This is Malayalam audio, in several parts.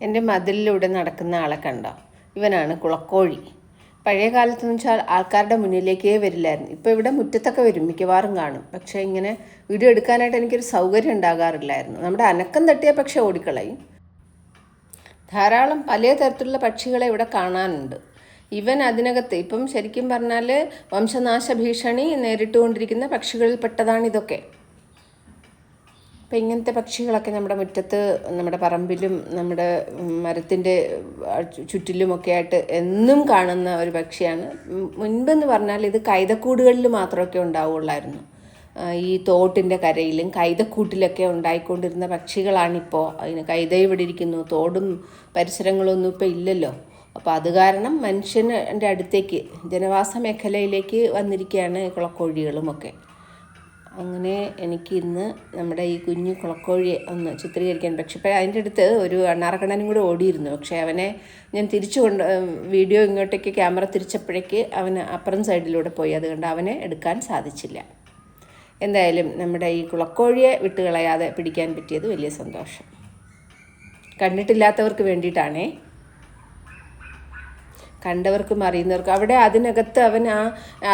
എന്റെ മതിലിലൂടെ നടക്കുന്ന ആളെ കണ്ടോ? ഇവനാണ് കുളക്കോഴി. പഴയ കാലത്ത് എന്ന് വെച്ചാൽ ആൾക്കാരുടെ മുന്നിലേക്കേ വരില്ലായിരുന്നു. ഇപ്പോൾ ഇവിടെ മുറ്റത്തൊക്കെ വരും മിക്കവാറും കാണും. പക്ഷേ ഇങ്ങനെ വീഡിയോ എടുക്കാനായിട്ട് എനിക്കൊരു സൗകര്യം ഉണ്ടാകാറില്ലായിരുന്നു. നമ്മുടെ അനക്കം തട്ടിയ പക്ഷേ ഓടിക്കളയും. ധാരാളം പല തരത്തിലുള്ള പക്ഷികളെ ഇവിടെ കാണാനുണ്ട്. ഇവൻ അതിനകത്ത് ഇപ്പം ശരിക്കും പറഞ്ഞാൽ വംശനാശ ഭീഷണി നേരിട്ടുകൊണ്ടിരിക്കുന്ന പക്ഷികളിൽപ്പെട്ടതാണ് ഇതൊക്കെ. അപ്പം ഇങ്ങനത്തെ പക്ഷികളൊക്കെ നമ്മുടെ മുറ്റത്ത് നമ്മുടെ പറമ്പിലും നമ്മുടെ മരത്തിന്റെ ചുറ്റിലുമൊക്കെ ആയിട്ട് എന്നും കാണുന്ന ഒരു പക്ഷിയാണ്. മുൻപെന്ന് പറഞ്ഞാൽ ഇത് കൈതക്കൂടുകളിൽ മാത്രമൊക്കെ ഉണ്ടാവുള്ളായിരുന്നു. ഈ തോട്ടിന്റെ കരയിലും കൈതക്കൂട്ടിലൊക്കെ ഉണ്ടായിക്കൊണ്ടിരുന്ന പക്ഷികളാണിപ്പോൾ അതിന് കൈത ഇവിടെ ഇരിക്കുന്നു തോടും പരിസരങ്ങളൊന്നും ഇപ്പോൾ ഇല്ലല്ലോ. അപ്പോൾ അത് കാരണം മനുഷ്യന്റെ അടുത്തേക്ക് ജനവാസ മേഖലയിലേക്ക് വന്നിരിക്കുകയാണ് കുളക്കോഴികളുമൊക്കെ അങ്ങനെ എനിക്ക് ഇന്ന് നമ്മുടെ ഈ കുഞ്ഞു കുളക്കോഴിയെ ഒന്ന് ചിത്രീകരിക്കാൻ പക്ഷെ ഇപ്പം അതിന്റെ അടുത്ത് ഒരു അണ്ണാറക്കണ്ണനും കൂടെ ഓടിയിരുന്നു. പക്ഷേ അവനെ ഞാൻ തിരിച്ചു കൊണ്ട് വീഡിയോ ഇങ്ങോട്ടേക്ക് ക്യാമറ തിരിച്ചപ്പോഴേക്ക് അവന് അപ്പുറം സൈഡിലൂടെ പോയി. അതുകൊണ്ട് അവനെ എടുക്കാൻ സാധിച്ചില്ല. എന്തായാലും നമ്മുടെ ഈ കുളക്കോഴിയെ വിട്ടുകളയാതെ പിടിക്കാൻ പറ്റിയത് വലിയ സന്തോഷം. കണ്ടിട്ടില്ലാത്തവർക്ക് വേണ്ടിയിട്ടാണേ കണ്ടവർക്കും അറിയുന്നവർക്കും. അവിടെ അതിനകത്ത് അവൻ ആ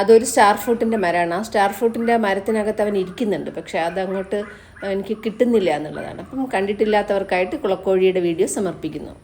അതൊരു സ്റ്റാർ ഫ്രൂട്ടിന്റെ മരമാണ്. ആ സ്റ്റാർ ഫ്രൂട്ടിന്റെ മരത്തിനകത്ത് അവൻ ഇരിക്കുന്നുണ്ട്. പക്ഷേ അതങ്ങോട്ട് എനിക്ക് കിട്ടുന്നില്ല എന്നുള്ളതാണ്. അപ്പം കണ്ടിട്ടില്ലാത്തവർക്കായിട്ട് കുളക്കോഴിയുടെ വീഡിയോ സമർപ്പിക്കുന്നു.